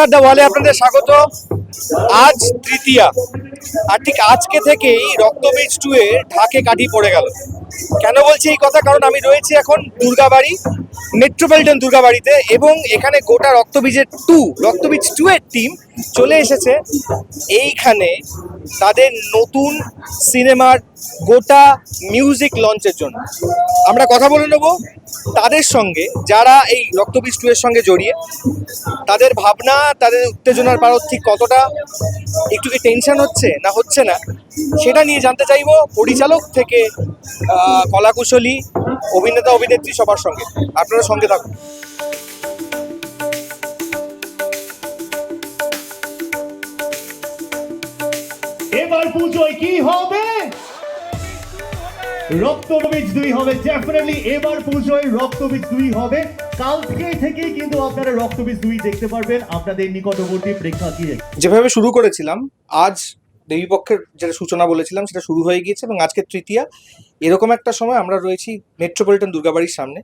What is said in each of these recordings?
নমস্কার দা ওয়ালে আপনাদের স্বাগত। আজ তৃতীয়া। আর ঠিক আজকে থেকেই রক্তবীজ টু এর ঢাকে কাঠি পড়ে গেল। কেন বলছি এই কথা? কারণ আমি রয়েছি এখন দুর্গাবাড়ি মেট্রোপলিটন দুর্গাবাড়িতে এবং এখানে গোটা রক্তবীজের টু রক্তবীজ টু এর টিম চলে এসেছে। এইখানে তাদের নতুন সিনেমার গোটা মিউজিক লঞ্চের জন্য। আমরা কথা বলে নেব তাদের সঙ্গে, যারা এই রক্তবীজ টু এর সঙ্গে জড়িয়ে। তাদের ভাবনা, তাদের উত্তেজনার পারদ ঠিক কতটা? একটু কি টেনশন হচ্ছে না হচ্ছে না? সেটা নিয়ে জানতে চাইব পরিচালক থেকে কলাকুশলী, অভিনেতা, অভিনেত্রী সবার সঙ্গে। আপনারা সঙ্গে থাকুন। পুজোয় কি হবে? রক্তবীজ দুই হবে ডেফিনেটলি এবার পুজোয় রক্তবীজ দুই হবে। দেখতে পারবেন। আপনাদের নিকটবর্তী যেভাবে শুরু করেছিলাম, আজ দেবীপক্ষের যেটা সূচনা বলেছিলাম, সেটা শুরু হয়ে গিয়েছে এবং আজকে তৃতীয়া। এরকম একটা সময় আমরা রয়েছি মেট্রোপলিটন দুর্গাবাড়ির সামনে।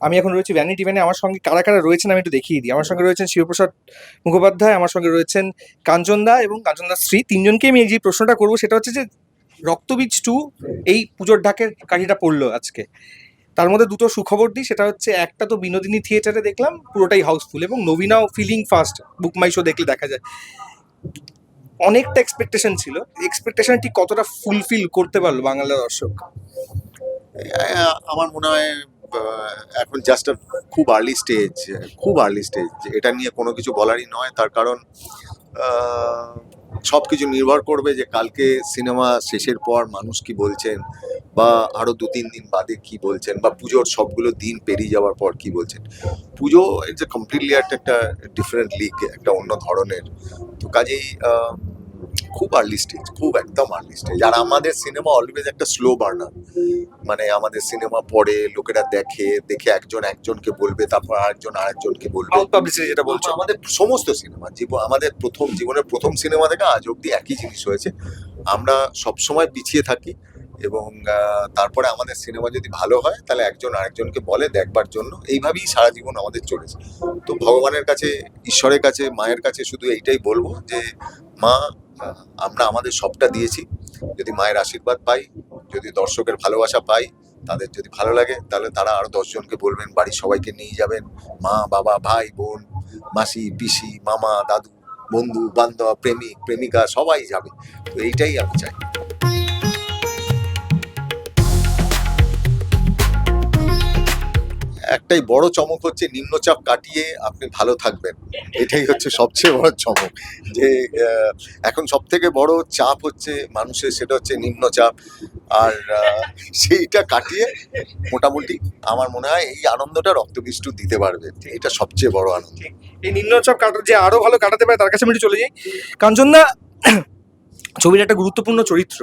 আমি এখন রয়েছি ভ্যানিটি ভ্যানে আমার সঙ্গে কারা কারা রয়েছেন আমি একটু দেখিয়ে দিই। আমার সঙ্গে রয়েছেন শিবপ্রসাদ মুখোপাধ্যায়, আমার সঙ্গে রয়েছেন কাঞ্চনদা এবং কাঞ্চনদা স্ত্রী। তিনজনকে আমি যে প্রশ্নটা করব, সেটা হচ্ছে যে রক্তবীজ টু এই পুজোর ঢাকের কাঠিটা পড়ল আজকে। তার মধ্যে দুটো সুখবর দিই, সেটা হচ্ছে একটা তো বিনোদিনী থিয়েটারে দেখলাম, পুরোটাই হাউসফুল এবং নবীনাও filling fast book my show দেখলে দেখা যায়। অনেকটা এক্সপেকটেশন ছিল। এক্সপেকটেশন ঠিক কতটা ফুলফিল করতে পারল বাংলা দর্শক? আমার মনে হয় এখন জাস্ট খুব আর্লি স্টেজ খুব আর্লি স্টেজ এটা নিয়ে কোনো কিছু বলারই নয়, তার কারণ সব কিছু নির্ভর করবে যে কালকে সিনেমা শেষের পর মানুষ কি বলছেন, বা আরও দু তিন দিন বাদে কি বলছেন, বা পুজোর সবগুলো দিন পেরিয়ে যাওয়ার পর কি বলছেন। পুজো ইটস এ কমপ্লিটলি একটা একটা ডিফারেন্ট লিগ একটা অন্য ধরনের। তো কাজেই খুব আর্লি স্টেজ খুব একদম আর্লি স্টেজ আর আমাদের সিনেমা অলওয়েজ একটা স্লো বার্নার মানে আমাদের সিনেমা পড়ে লোকেরা দেখে দেখে একজন একজনকে বলবে তারপর আরেকজন আরেকজনকে বলবে। পাবলিসিটি যেটা বলছো। আমাদের সমস্ত সিনেমা জীবন আমাদের প্রথম জীবনের প্রথম সিনেমা থেকে আজ অব্দি একই জিনিস হয়েছে। আমরা সবসময় পিছিয়ে থাকি এবং তারপরে আমাদের সিনেমা যদি ভালো হয় তাহলে একজন আরেকজনকে বলে দেখবার জন্য। এইভাবেই সারা জীবন আমাদের চলেছে। তো ভগবানের কাছে ঈশ্বরের কাছে মায়ের কাছে শুধু এইটাই বলব যে মা আমরা আমাদের সবটা দিয়েছি। যদি মায়ের আশীর্বাদ পাই, যদি দর্শকের ভালোবাসা পাই, তাদের যদি ভালো লাগে, তাহলে তারা আরও দশজনকে বলবেন, বাড়ির সবাইকে নিয়ে যাবেন। মা, বাবা, ভাই, বোন, মাসি, পিসি, মামা, দাদু, বন্ধু, বান্ধব, প্রেমিক, প্রেমিকা, সবাই যাবে। তো এইটাই আমি চাই। একটাই বড় চমক হচ্ছে নিম্নচাপ কাটিয়ে আপনি ভালো থাকবেন। এটাই হচ্ছে সবচেয়ে বড় চমক। যে এখন সব থেকে বড় চাপ হচ্ছে মানুষের, সেটা হচ্ছে নিম্নচাপ। আর সেইটা কাটিয়ে মোটামুটি আমার মনে হয় এই আনন্দটা রক্তবিষ্টু দিতে পারবে। এটা সবচেয়ে বড় আনন্দ। এই নিম্নচাপ কাটা, যে আরও ভালো কাটাতে পারে, তার কাছে আমি চলে যাই। কাঞ্চনদা ছবির একটা গুরুত্বপূর্ণ চরিত্র।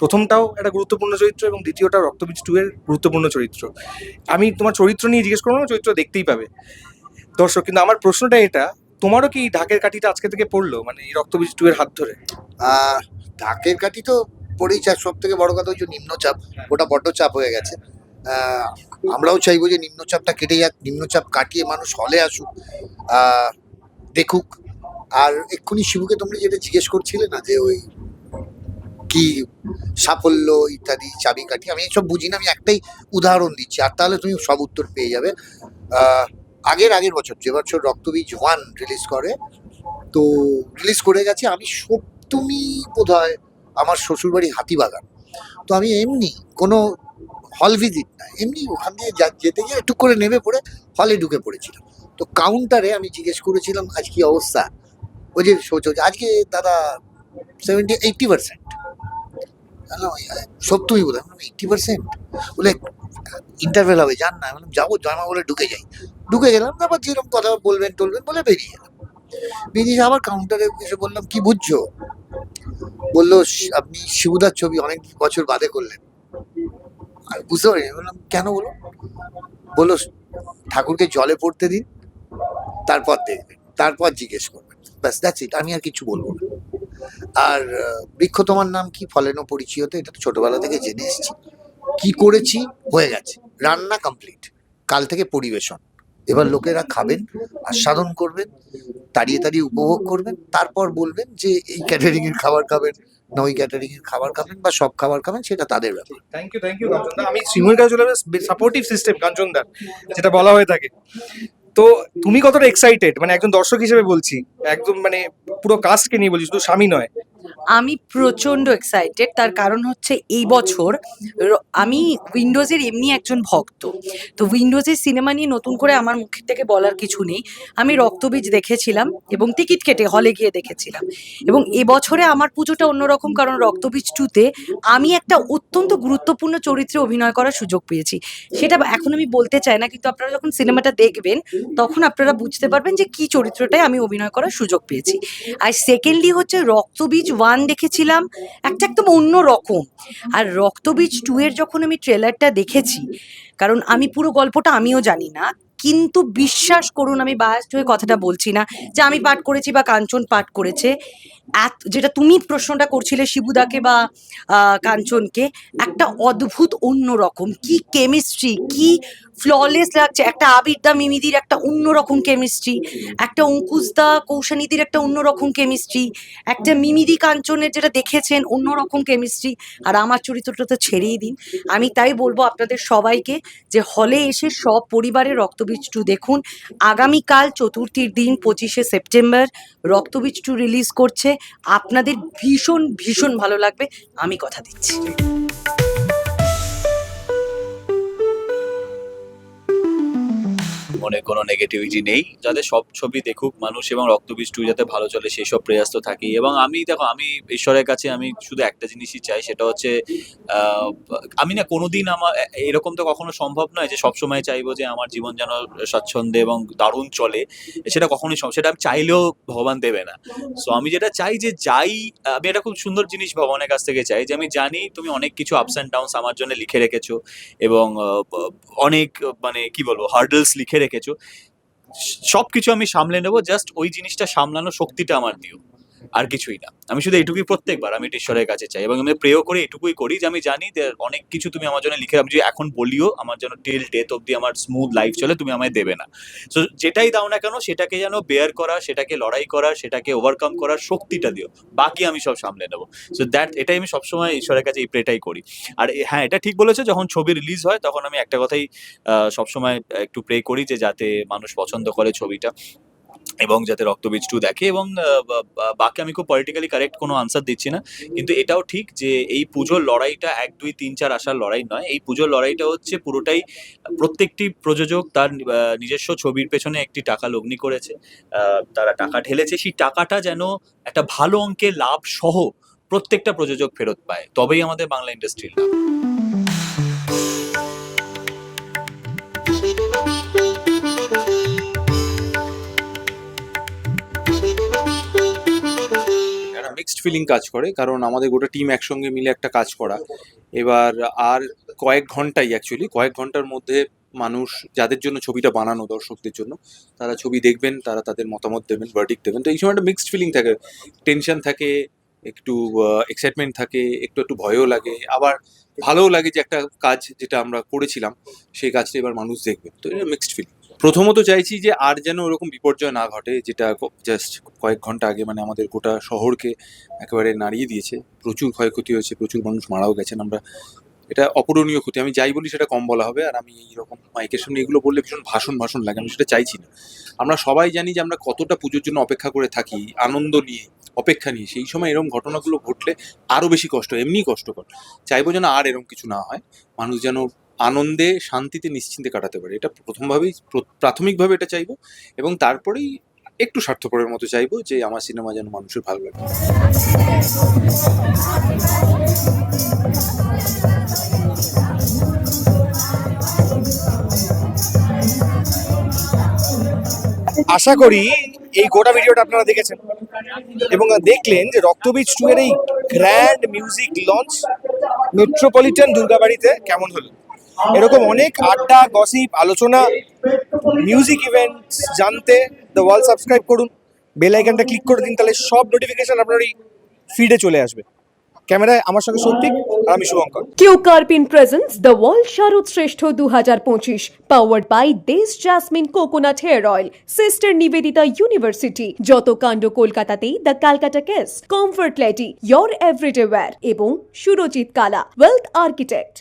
প্রথমটাও একটা গুরুত্বপূর্ণ চরিত্র এবং দ্বিতীয়টা রক্তবীজ টু এর গুরুত্বপূর্ণ চরিত্র। আমি তোমার চরিত্র নিয়ে জিজ্ঞেস করব চরিত্র দেখতেই পাবে। দর্শক, কিন্তু আমার প্রশ্নটা এটা, তোমারও কি ঢাকের কাঠিটা আজকে থেকে পড়ল? মানে এই রক্তবীজ টু এর হাত ধরে। ঢাকের কাঠি তো পড়েই চাপ সব থেকে বড় কথা হচ্ছে নিম্নচাপ। ওটা বড্ড চাপ হয়ে গেছে। আমরাও চাইব যে নিম্নচাপটা কেটে যাক, নিম্নচাপ কাটিয়ে মানুষ হলে আসুক দেখুক। আর এক্ষুনি শিবুকে তোমরা যেটা জিজ্ঞেস করছিলে না যে ওই কি সাফল্য ইত্যাদি চাবিকাঠি, আমি এসব বুঝি না, আমি একটাই উদাহরণ দিচ্ছি। আর তাহলে তুমি সব উত্তর পেয়ে যাবে। আগের আগের বছর, যে বছর রক্তবীজ ওয়ান রিলিজ করে, তো রিলিজ করে গেছে আমি সপ্তমী বোধ হয় আমার শ্বশুরবাড়ি হাতিবাগান। তো আমি এমনি কোনো হল ভিজিট না, এমনি ওখান দিয়ে যা- যেতে গিয়ে একটু করে নেমে পড়ে হলে ঢুকে পড়েছিলাম। তো কাউন্টারে আমি জিজ্ঞেস করেছিলাম, আজ কি অবস্থা? ওই যে শো চলছে আজকে দাদা সেভেন্টি এইটটি পার্সেন্ট বোধ হয় এইটটি পার্সেন্ট বলে ইন্টারভেল হবে, জান না বললাম, যাব জানা বলে ঢুকে যাই। ঢুকে গেলাম, তারপর যেরকম কথা বলবেন টলবেন, বলে বেরিয়ে গেলাম। বেরিয়ে আবার কাউন্টারে এসে বললাম, কি বুঝছ? বলল আপনি শিবুদার ছবি অনেক বছর বাদে করলেন। আর বুঝতে আমি বললাম, কেন বলো বলল, ঠাকুরকে জলে পড়তে দিন, তারপর দেখবেন, তারপর জিজ্ঞেস করবেন। ব্যাস দ্যাটস ইট আমি আর কিছু বলব না। আর বৃক্ষ তোমার নাম কি? ফলেন পরিচিত এটা তো ছোটবেলা থেকে জেনে এসেছি। কি করেছি? হয়ে গেছে। রান্না কমপ্লিট কাল থেকে পরিবেশন। এবার লোকেরা খাবেন, আস্বাদন করবেন, তাড়িয়ে তাড়িয়ে উপভোগ করবেন, তারপর বলবেন যে, এই ক্যাটারিং এর খাবার খাবেন না, ওই ক্যাটারিং এর খাবার খাবেন বা সব খাবার খাবেন, সেটা তাদের ব্যাপার। থ্যাংক ইউ থ্যাংক ইউ আমি শ্রীময়ের কাছে সাপোর্টিভ সিস্টেম কাঞ্চনদার, যেটা বলা হয়ে থাকে। তো তুমি কতটা এক্সাইটেড মানে একজন দর্শক হিসেবে বলছি। একদম মানে পুরো কাস্টকে নিয়ে বলছি, শুধু স্বামী নয়। আমি প্রচণ্ড এক্সাইটেড তার কারণ হচ্ছে এই বছর আমি উইন্ডোজের এমনি একজন ভক্ত। তো উইন্ডোজের সিনেমা নিয়ে নতুন করে আমার মুখের থেকে বলার কিছু নেই। আমি রক্তবীজ দেখেছিলাম এবং টিকিট কেটে হলে গিয়ে দেখেছিলাম। এবং এবছরে আমার পুজোটা অন্যরকম, কারণ রক্তবীজ টুতে আমি একটা অত্যন্ত গুরুত্বপূর্ণ চরিত্রে অভিনয় করার সুযোগ পেয়েছি। সেটা এখন আমি বলতে চাই না, কিন্তু আপনারা যখন সিনেমাটা দেখবেন, তখন আপনারা বুঝতে পারবেন যে কি চরিত্রটায় আমি অভিনয় করার সুযোগ পেয়েছি। আর সেকেন্ডলি হচ্ছে রক্তবীজ ওয়ান দেখেছিলাম, একটা একদম অন্য রকম। আর রক্তবীজ টু এর যখন আমি ট্রেলারটা দেখেছি, কারণ আমি পুরো গল্পটা আমিও জানি না, কিন্তু বিশ্বাস করুন, আমি বায়াস্ট হয়ে কথাটা বলছি না যে আমি পাঠ করেছি বা কাঞ্চন পাঠ করেছে। এত, যেটা তুমি প্রশ্নটা করছিলে শিবুদাকে বা কাঞ্চনকে, একটা অদ্ভুত অন্য রকম। কি কেমিস্ট্রি কি ফ্ললেস লাগছে, একটা আবিরদা মিমিদির একটা অন্যরকম কেমিস্ট্রি একটা অঙ্কুশদা কৌশানীদির একটা অন্যরকম কেমিস্ট্রি একটা মিমিদি কাঞ্চনের যেটা দেখেছেন অন্যরকম কেমিস্ট্রি আর আমার চরিত্রটা তো ছেড়েই দিন। আমি তাই বলব আপনাদের সবাইকে যে হলে এসে সব পরিবারের রক্তবীজ টু দেখুন। আগামীকাল চতুর্থীর দিন পঁচিশে সেপ্টেম্বর রক্তবীজ টু রিলিজ করছে। আপনাদের ভীষণ ভীষণ ভালো লাগবে। আমি কথা দিচ্ছি। মনে কোনো নেগেটিভিটি নেই। যাতে সব ছবি দেখুক মানুষ এবং রক্তবীজ টু যাতে ভালো চলে সেই সব প্রয়াস তো থাকেই। এবং আমি দেখো, আমি ঈশ্বরের কাছে আমি শুধু একটা জিনিসই চাই, সেটা হচ্ছে আমি না কোনোদিন আমার এরকম তো কখনো সম্ভব নয় যে সবসময় চাইব যে আমার জীবন যেন স্বাচ্ছন্দ্যে এবং দারুণ চলে। সেটা কখনোই সেটা আমি চাইলেও ভগবান দেবে না। সো আমি যেটা চাই যে যাই, আমি এটা খুব সুন্দর জিনিস ভগবানের কাছ থেকে চাই যে আমি জানি তুমি অনেক কিছু আপস অ্যান্ড ডাউনস আমার জন্য লিখে রেখেছো এবং অনেক মানে কি বলব হার্ডলস লিখে রেখেছো সব কিছু আমি সামলে নেব। জাস্ট ওই জিনিসটা সামলানোর শক্তিটা আমার দিও। আর কিছুই না। আমি শুধু এটুকুই প্রত্যেকবার আমি ঈশ্বরের কাছে চাই এবং আমি প্রেও করে এটুকুই করি যে আমি জানি যে অনেক কিছু তুমি আমার জন্য লিখে আমি যদি এখন বলিও আমার জন্য টিল ডেথ অব্দি আমার স্মুথ লাইফ চলে, তুমি আমায় দেবে না। সো যেটাই দাও না কেন, সেটাকে যেন বেয়ার করা, সেটাকে লড়াই করা, সেটাকে ওভারকাম করার শক্তিটা দিও। বাকি আমি সব সামলে নেব। সো দ্যাট এটাই আমি সবসময় ঈশ্বরের কাছে এই প্রেটাই করি। আর হ্যাঁ এটা ঠিক বলেছ, যখন ছবি রিলিজ হয়, তখন আমি একটা কথাই সবসময় একটু প্রে করি যে যাতে মানুষ পছন্দ করে ছবিটা। এবং যাতে রক্তবীজ টু দেখে এবং বাকি আমি খুব পলিটিক্যালি কারেক্ট কোনো আনসার দিচ্ছি না। কিন্তু এটাও ঠিক যে এই পুজোর লড়াইটা এক, দুই, তিন, চার আসার লড়াই নয়। এই পুজোর লড়াইটা হচ্ছে পুরোটাই প্রত্যেকটি প্রযোজক তার নিজস্ব ছবির পেছনে একটি টাকা লগ্নি করেছে। তারা টাকা ঢেলেছে। সেই টাকাটা যেন একটা ভালো অঙ্কের লাভ সহ প্রত্যেকটা প্রযোজক ফেরত পায়। তবেই আমাদের বাংলা ইন্ডাস্ট্রির লাভ। মিক্সড ফিলিং কাজ করে, কারণ আমাদের গোটা টিম একসঙ্গে মিলে একটা কাজ করা। এবার আর কয়েক ঘন্টাই অ্যাকচুয়ালি কয়েক ঘণ্টার মধ্যে মানুষ যাদের জন্য ছবিটা বানানো দর্শকদের জন্য, তারা ছবি দেখবেন, তারা তাদের মতামত দেবেন ভার্ডিক দেবেন। তো এই সময় একটা মিক্সড ফিলিং থাকে টেনশন থাকে, একটু এক্সাইটমেন্ট থাকে, একটু একটু ভয়ও লাগে, আবার ভালোও লাগে যে একটা কাজ যেটা আমরা করেছিলাম, সেই কাজটা এবার মানুষ দেখবে। তো এটা মিক্সড ফিলিং প্রথমত চাইছি যে আর যেন ওরকম বিপর্যয় না ঘটে, যেটা জাস্ট কয়েক ঘণ্টা আগে মানে আমাদের গোটা শহরকে একেবারে নাড়িয়ে দিয়েছে। প্রচুর ক্ষয়ক্ষতি হয়েছে, প্রচুর মানুষ মারাও গেছেন আমরা। এটা অপূরণীয় ক্ষতি। আমি যাই বলি সেটা কম বলা হবে, আর আমি এইরকম মাইকের সামনে এগুলো বললে ভীষণ ভাষণ ভাষণ লাগে, আমি সেটা চাইছি না। আমরা সবাই জানি যে আমরা কতটা পুজোর জন্য অপেক্ষা করে থাকি, আনন্দ নিয়ে, অপেক্ষা নিয়ে। সেই সময় এরকম ঘটনাগুলো ঘটলে আরও বেশি কষ্ট, এমনিই কষ্টকর। চাইব যেন আর এরকম কিছু না হয়। মানুষ যেন আনন্দে, শান্তিতে, নিশ্চিন্তে কাটাতে পারে। এটা প্রথমভাবেই, প্র- প্রাথমিকভাবে এটা চাইব এবং তারপরেই একটু স্বার্থপরের মতো চাইব যে আমার সিনেমা যেন মানুষের ভালো লাগে। আশা করি এই গোটা ভিডিওটা আপনারা দেখেছেন এবং দেখলেন যে রক্তবীজ টু এর এই গ্র্যান্ড মিউজিক লঞ্চ মেট্রোপলিটন দুর্গাবাড়িতে কেমন হলো। এরকম অনেক আড্ডা গসিপ আলোচনা মিউজিক ইভেন্টস জানতে দ্য ওয়াল সাবস্ক্রাইব করুন। বেল আইকনটা ক্লিক করে দিন, তাহলে সব নোটিফিকেশন আপনার এই ফিডে চলে আসবে। ক্যামেরায় আমার সঙ্গে সৌতিক আর আমি শুভঙ্কর। কিউ কার্পিন প্রেজেন্টস দ্য ওয়ার্ল্ড শারদ শ্রেষ্ঠ দু হাজার পঁচিশ পাওয়ার্ড বাই দেশ jasmine coconut hair oil sister Nivedita university যত কাণ্ড কলকাতাতেই the Calcutta case comfort lady your everyday wear এবং সুরজিৎ কালা ওয়েলথ আর্কিটেক্ট